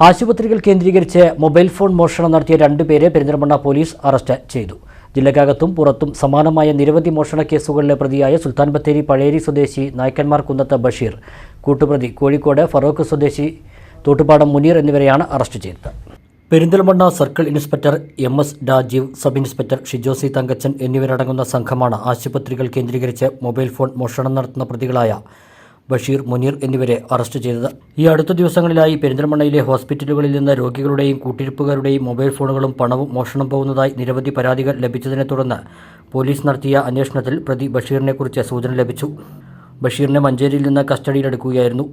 ആശുപത്രികൾ കേന്ദ്രീകരിച്ച് mobile phone മോഷണം നടത്തിയ രണ്ടുപേരെ പെരിന്തൽമണ്ണ പോലീസ് അറസ്റ്റ് ചെയ്തു. ജില്ലക്കകത്തും പുറത്തും സമാനമായ നിരവധി മോഷണ കേസുകളിലെ പ്രതിയായ സുൽത്താൻ ബത്തേരി പഴേരി സ്വദേശി നായ്ക്കന്മാർ കുന്നത്ത് ബഷീർ കൂട്ടുപ്രതി കോഴിക്കോട് ഫറോക്ക് സ്വദേശി തോട്ടുപാടം മുനീർ എന്നിവരെയാണ് അറസ്റ്റ് ചെയ്തത്. Perinthalmanna circle inspector M S Rajeev sub inspector Shijosi Thankachan എന്നിവരടങ്ങുന്ന സംഘമാണ് ആശുപത്രികൾ കേന്ദ്രീകരിച്ച് മൊബൈൽ ഫോൺ മോഷണം നടത്തുന്ന പ്രതികളായ ബഷീർ മുനീർ എന്നിവരെ അറസ്റ്റ് ചെയ്തത്. ഈ അടുത്ത ദിവസങ്ങളിലായി പെരിന്തൽമണ്ണയിലെ ഹോസ്പിറ്റലുകളിൽ നിന്ന് രോഗികളുടെയും കൂട്ടിരിപ്പുകാരുടെയും മൊബൈൽ ഫോണുകളും പണവും മോഷണം പോകുന്നതായി നിരവധി പരാതികൾ ലഭിച്ചതിനെ തുടർന്ന് പോലീസ് നടത്തിയ അന്വേഷണത്തിൽ പ്രതി ബഷീറിനെക്കുറിച്ച് സൂചന ലഭിച്ചു. ബഷീറിനെ മഞ്ചേരിയിൽ നിന്ന് കസ്റ്റഡിയിലെടുക്കുകയായിരുന്നു.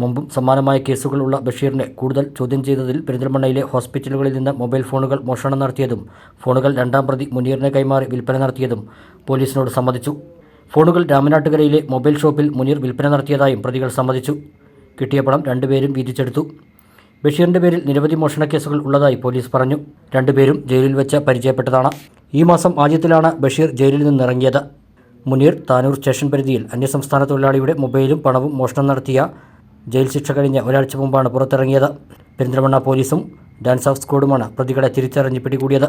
മുമ്പും സമാനമായ കേസുകളുള്ള ബഷീറിനെ കൂടുതൽ ചോദ്യം ചെയ്തതിൽ പെരിന്തൽമണ്ണയിലെ ഹോസ്പിറ്റലുകളിൽ നിന്ന് മൊബൈൽ ഫോണുകൾ മോഷണം നടത്തിയതും ഫോണുകൾ രണ്ടാം പ്രതി മുനീറിനെ കൈമാറി വിൽപ്പന നടത്തിയതും പോലീസിനോട് സമ്മതിച്ചു. ഫോണുകൾ രാമനാട്ടുകരയിലെ മൊബൈൽ ഷോപ്പിൽ മുനീർ വിൽപ്പന നടത്തിയതായും പ്രതികൾ സമ്മതിച്ചു. കിട്ടിയ പണം രണ്ടുപേരും വീതിച്ചെടുത്തു. ബഷീറിന്റെ പേരിൽ നിരവധി മോഷണ കേസുകൾ ഉള്ളതായി പോലീസ് പറഞ്ഞു. രണ്ടുപേരും ജയിലിൽ വെച്ച് പരിചയപ്പെട്ടതാണ്. ഈ മാസം ആദ്യത്തിലാണ് ബഷീർ ജയിലിൽ നിന്നിറങ്ങിയത്. മുനീർ താനൂർ സ്റ്റേഷൻ പരിധിയിൽ അന്യസംസ്ഥാന തൊഴിലാളിയുടെ മൊബൈലും പണവും മോഷണം നടത്തിയ ജയിൽ ശിക്ഷ കഴിഞ്ഞ ഒരാഴ്ച മുമ്പാണ് പുറത്തിറങ്ങിയത്. പെരിന്തൽമണ്ണ പോലീസും ഡാൻസ് ഓഫ് സ്ക്വാഡുമാണ് പ്രതികളെ തിരിച്ചറിഞ്ഞ് പിടികൂടിയത്.